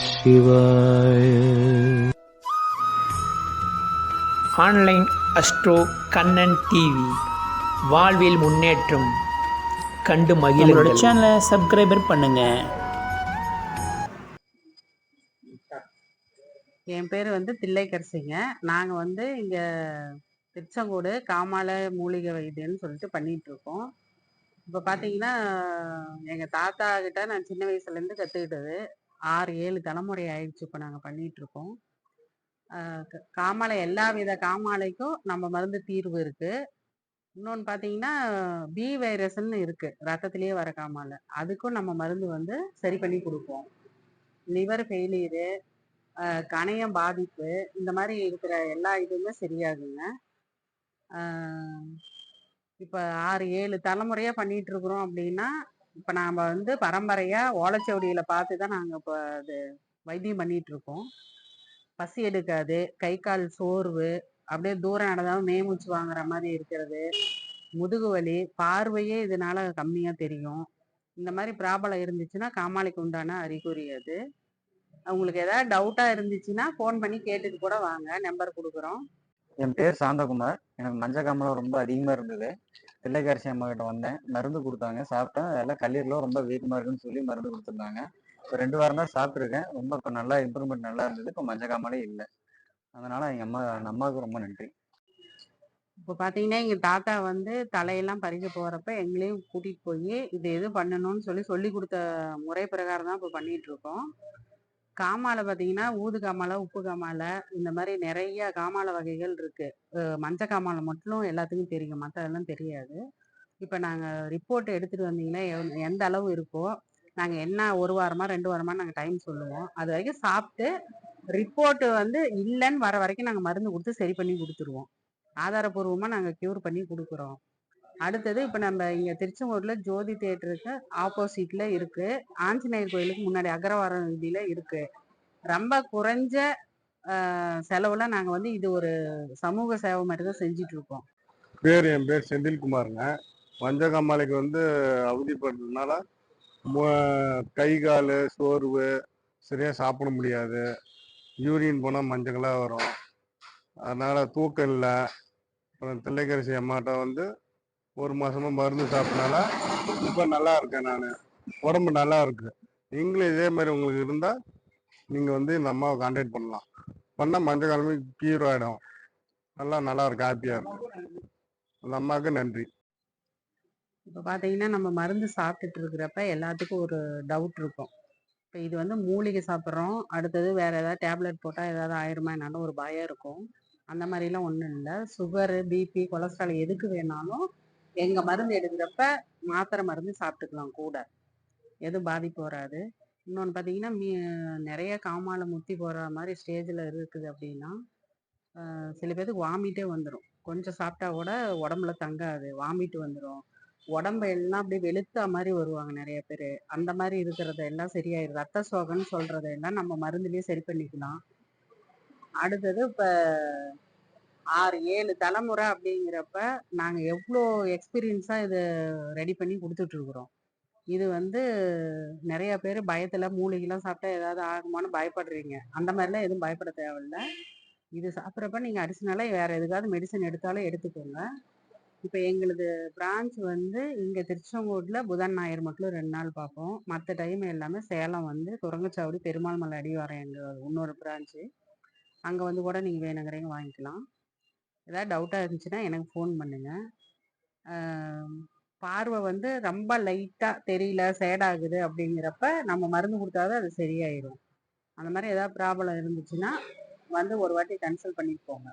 சிவாய online astro Kannan TV வாழ்வில் முன்னேற்றம். கண்டு மகிழுங்கள். சேனலை சப்ஸ்கிரைபர் பண்ணுங்க. என் பேர் வந்து தில்லைக்கரசிங்க. நாங்கள் வந்து இங்கே திருச்செங்கோடு காமால மூலிகை வைத்தியம்னு சொல்லிட்டு பண்ணிட்டு இருக்கோம் இப்போ பார்த்தீங்கன்னா எங்கள் தாத்தா கிட்ட நான் சின்ன வயசுலேருந்து கற்றுக்கிட்டது ஆறு ஏழு தலைமுறை ஆயிடுச்சு இப்போ நாங்கள் பண்ணிட்டு இருக்கோம் காமாலை எல்லா வித காமாலைக்கும் நம்ம மருந்து தீர்வு இருக்கு. இன்னொன்று பார்த்தீங்கன்னா பி வைரஸ்ன்னு இருக்கு. ரத்தத்திலேயே வர காமாலை. அதுக்கும் நம்ம மருந்து வந்து சரி பண்ணி கொடுப்போம். லிவர் ஃபெயிலியரு கணையம் பாதிப்பு இந்த மாதிரி இருக்கிற எல்லா இதுவுமே சரியாகுங்க. இப்போ ஆறு ஏழு தலைமுறையாக பண்ணிட்டு இருக்கிறோம் அப்படின்னா இப்போ நாம் வந்து பரம்பரையாக ஓலைச்சுவடியில் பார்த்து தான் நாங்கள் இப்போ அது வைத்தியம் பண்ணிட்டு இருக்கோம். பசி எடுக்காது கை கால் சோர்வு அப்படியே தூரம் நடந்தாலும் மேமூச்சு வாங்குற மாதிரி இருக்கிறது. முதுகு வலி பார்வையே இதனால கம்மியாக தெரியும். இந்த மாதிரி ப்ராப்ளம் இருந்துச்சுன்னா காமாலைக்கு உண்டான அறிகுறி அது. உங்களுக்கு ஏதாவது டவுட்டா இருந்துச்சுன்னா ஃபோன் பண்ணி கேட்டுட்டு கூட வாங்க. நம்பர் கொடுக்குறோம். என் பேர் சாந்தகுமார். எனக்கு மஞ்சள் காமலம் ரொம்ப அதிகமாக இருந்தது. தில்லைக்காரசி அம்மா கிட்ட வந்தேன். மருந்து கொடுத்தாங்க. சாப்பிட்டேன் எல்லாம் கல்லீரலாம் ரொம்ப வீக்கமாக இருக்குன்னு சொல்லி மருந்து கொடுத்துருந்தாங்க. இப்போ ரெண்டு வாரம் தான் சாப்பிட்ருக்கேன் ரொம்ப இப்போ நல்லா இம்ப்ரூவ்மெண்ட் நல்லா இருந்தது. இப்போ மஞ்சக்காமலே இல்லை. அதனால எங்கள் அம்மா எங்கள் அம்மாவுக்கு ரொம்ப நன்றி. இப்போ பார்த்தீங்கன்னா எங்கள் தாத்தா வந்து தலையெல்லாம் பறிக்க போகிறப்ப எங்களையும் கூட்டிகிட்டு போய் இது எது பண்ணணும்னு சொல்லி சொல்லி கொடுத்த முறை பிரகாரம் தான் இப்போ பண்ணிகிட்ருக்கோம் இருக்கோம். காமாலை பார்த்தீங்கன்னா ஊது காமாலை உப்பு காமாலை இந்த மாதிரி நிறைய காமாலை வகைகள் இருக்குது மஞ்சள் காமாலை மட்டும் எல்லாத்துக்கும் தெரியும். மற்றதெல்லாம் தெரியாது. இப்போ நாங்கள் ரிப்போர்ட் எடுத்துகிட்டு வந்தீங்கன்னா எந்த அளவு இருக்கோ நாங்கள் என்ன ஒரு வாரமாக ரெண்டு வாரமாக நாங்கள் டைம் சொல்லுவோம். அது வரைக்கும் சாப்பிட்டு ரிப்போர்ட்டு வந்து இல்லைன்னு வர வரைக்கும் நாங்கள் மருந்து கொடுத்து சரி பண்ணி கொடுத்துருவோம். ஆதாரபூர்வமாக நாங்கள் க்யூர் பண்ணி கொடுக்குறோம். அடுத்தது இப்போ நம்ம இங்கே திருச்செங்கோட்டில் ஜோதி தேட்டருக்கு ஆப்போசிட்டில் இருக்குது ஆஞ்சநேயர் கோயிலுக்கு முன்னாடி அகரவாரம் வீதியில் இருக்குது ரொம்ப குறைஞ்ச செலவில் செலவுல நாங்கள் வந்து இது ஒரு சமூக சேவை மாதிரி தான் செஞ்சுட்டு இருக்கோம் பேர் என் பேர் செந்தில்குமாருங்க. மஞ்சக்காமாலைக்கு வந்து அவதிப்படுறதுனால கை கால் சோர்வு சரியாக சாப்பிட முடியாது. யூரின் போனால் மஞ்சங்களாக வரும். அதனால் தூக்கம் இல்லை. அப்புறம் தில்லைக்கரசி அம்மாட்ட வந்து ஒரு மாசமா மருந்து சாப்பிட்டனால இப்போ நல்லா இருக்கேன் நான். உடம்பு நல்லா இருக்கு. நீங்களும் இதே மாதிரி உங்களுக்கு இருந்தால் நீங்கள் வந்து இந்த அம்மாவை கான்டாக்ட் பண்ணலாம். பண்ணால் மஞ்சள் கிழமை கீரோ ஆகிடும் நல்லா நல்லா இருக்கு ஹாப்பியாக இருக்கும் அந்த அம்மாவுக்கு நன்றி. இப்போ பார்த்தீங்கன்னா நம்ம மருந்து சாப்பிட்டுட்டு இருக்கிறப்ப எல்லாத்துக்கும் ஒரு டவுட் இருக்கும். இப்போ இது வந்து மூலிகை சாப்பிட்றோம். அடுத்தது வேற ஏதாவது டேப்லெட் போட்டால் ஏதாவது ஆயிருமா என்னாலும் ஒரு பயம் இருக்கும். அந்த மாதிரிலாம் ஒன்றும் இல்லை. சுகரு பிபி கொலஸ்ட்ரால் எதுக்கு வேணாலும் எங்கள் மருந்து எடுக்கிறப்ப மாத்திரை மருந்து சாப்பிட்டுக்கலாம் கூட. எதுவும் பாதிப்பு வராது. இன்னொன்று பார்த்தீங்கன்னா மீ நிறைய காமால முத்தி போகிற மாதிரி ஸ்டேஜில் இருக்குது அப்படின்னா சில பேருக்கு வாமிட்டே வந்துடும் கொஞ்சம் சாப்பிட்டா கூட உடம்புல தங்காது. வாமிட்டு வந்துடும் உடம்பு எல்லாம் அப்படியே வெளுத்தா மாதிரி வருவாங்க நிறைய பேர். அந்த மாதிரி இருக்கிறத எல்லாம் சரியாயிடும் ரத்த சோகன்னு சொல்கிறதெல்லாம் எல்லாம் நம்ம மருந்துலேயே சரி பண்ணிக்கலாம். அடுத்தது இப்போ ஆறு ஏழு தலைமுறை அப்படிங்கிறப்ப நாங்கள் எவ்வளோ எக்ஸ்பீரியன்ஸாக இதை ரெடி பண்ணி கொடுத்துட்டு இருக்கிறோம் இது வந்து நிறைய பேர் பயத்தில் மூலிகைலாம் சாப்பிட்டா ஏதாவது ஆகுமான்னு பயப்படுறீங்க. அந்த மாதிரிலாம் எதுவும் பயப்பட தேவையில்ல. இது சாப்பிட்றப்ப நீங்கள் அடிஷ்னலாக வேறு எதுக்காவது மெடிசன் எடுத்தாலும் எடுத்துக்கோங்க. இப்போ எங்களது பிரான்ச் வந்து இங்கே திருச்செங்கோட்டில் புதன் ஞாயிறு மட்டும் ரெண்டு நாள் பார்ப்போம். மற்ற டைம் எல்லாமே சேலம் வந்து குரங்கச்சாவடி பெருமாள் மலை அடிவாரம் எங்கள் இன்னொரு பிரான்ச்சு அங்கே வந்து கூட நீங்கள் வேணுங்கிறீங்க வாங்கிக்கலாம். ஏதாவது டவுட்டாக இருந்துச்சுன்னா எனக்கு ஃபோன் பண்ணுங்கள் பார்வை வந்து ரொம்ப லைட்டாக தெரியல சேடாகுது அப்படிங்கிறப்ப நம்ம மருந்து கொடுத்தா தான் அது சரியாயிடும் அந்த மாதிரி ஏதாவது ப்ராப்ளம் இருந்துச்சுன்னா வந்து ஒரு வாட்டி கன்சல்ட் பண்ணிட்டு போங்க.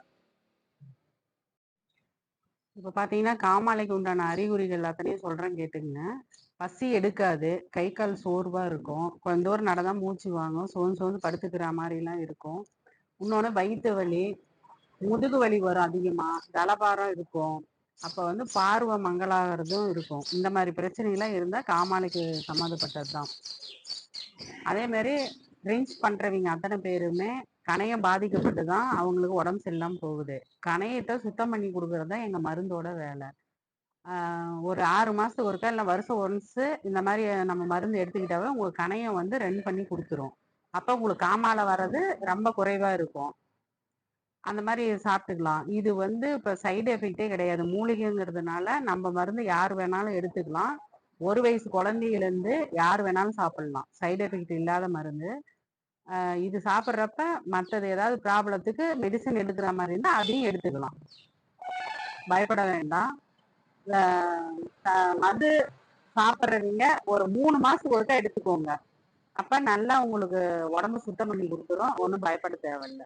இப்போ பார்த்தீங்கன்னா காமாலைக்கு உண்டான அறிகுறிகள் அத்தனையும் சொல்கிறேன் கேட்டுங்க பசி எடுக்காது கை கால் சோர்வாக இருக்கும். கொஞ்ச தூரம் நடந்தால் மூச்சு வாங்கும் சோர்ந்து சோர்ந்து படுத்துக்கிற மாதிரிலாம் இருக்கும். இன்னொன்று வயிற்று வலி முதுகு வலி வரும் அதிகமாக தலபாரம் இருக்கும். அப்போ வந்து பார்வை மங்களாகிறதும் இருக்கும். இந்த மாதிரி பிரச்சனைலாம் இருந்தால் காமாலைக்கு சம்மந்தப்பட்டது தான் அதே மாதிரி ட்ரிங்க்ஸ் பண்றவங்க அத்தனை பேருமே கணையம் பாதிக்கப்பட்டு தான் அவங்களுக்கு உடம்பு சரியில்லாம போகுது. கணையத்தை சுத்தம் பண்ணி கொடுக்கறது தான் எங்கள் மருந்தோட வேலை. ஒரு ஆறு மாதத்துக்கு ஒருக்கா இல்லை வருஷம் ஒன்ஸு இந்த மாதிரி நம்ம மருந்து எடுத்துக்கிட்டாவே உங்கள் கணையம் வந்து ரன் பண்ணி கொடுத்துரும். அப்போ உங்களுக்கு காமால வர்றது ரொம்ப குறைவாக இருக்கும். அந்த மாதிரி சாப்பிட்டுக்கலாம். இது வந்து இப்போ சைடு எஃபெக்டே கிடையாது. மூலிகைங்கிறதுனால நம்ம மருந்து யார் வேணாலும் எடுத்துக்கலாம். ஒரு வயசு குழந்தையிலேருந்து யார் வேணாலும் சாப்பிடலாம். சைடு எஃபெக்ட் இல்லாத மருந்து. இது சாப்பிட்றப்ப மற்றது ஏதாவது ப்ராப்ளத்துக்கு மெடிசன் எடுக்கிற மாதிரி இருந்தால் அதையும் எடுத்துக்கலாம். பயப்பட வேண்டாம். மது சாப்பிட்றவங்க ஒரு மூணு மாதத்துக்கு ஒருக்கா எடுத்துக்கோங்க. அப்போ நல்லா உங்களுக்கு உடம்பு சுத்தம் பண்ணி கொடுத்துரும். ஒன்றும் பயப்பட தேவையில்லை.